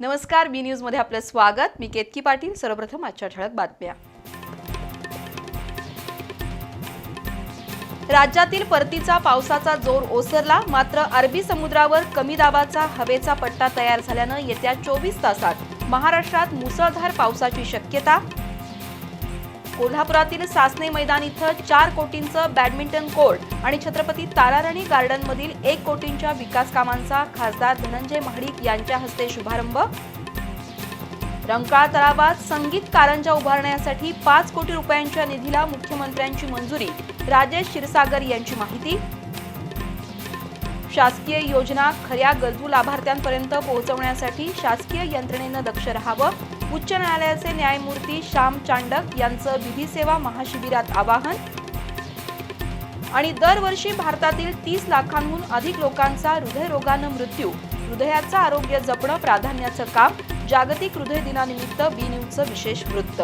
नमस्कार बी न्यूजमध्ये आपलं स्वागत. मी केतकी पाटील. सर्वप्रथम आजच्या ठळक बातम्या. राज्यातील परतीचा पावसाचा जोर ओसरला मात्र अरबी समुद्रावर कमी दाबाचा हवेचा पट्टा तयार झाल्यानं येत्या चोवीस तासात महाराष्ट्रात मुसळधार पावसाची शक्यता कोल्हापुरातील सासने मैदान इथं चार कोटींचं बॅडमिंटन कोर्ट आणि छत्रपती ताराराणी गार्डनमधील एक कोटींच्या विकास कामांचा खासदार धनंजय महाडिक यांच्या हस्ते शुभारंभ. रंकाळ तलावात संगीत कारंजा उभारण्यासाठी पाच कोटी रुपयांच्या निधीला मुख्यमंत्र्यांची मंजुरी राजेश क्षीरसागर यांची माहिती. शासकीय योजना खऱ्या गरजू लाभार्थ्यांपर्यंत पोहोचवण्यासाठी शासकीय यंत्रणेनं दक्ष राहावं. उच्च न्यायालयाचे न्यायमूर्ती श्याम चांडक यांचं विधी सेवा महाशिबिरात आवाहन. आणि दरवर्षी भारतातील तीस लाखांहून अधिक लोकांचा हृदयरोगानं मृत्यू. हृदयाचं आरोग्य जपणं प्राधान्याचं काम. जागतिक हृदय दिनानिमित्त बी न्यूजचं विशेष वृत्त.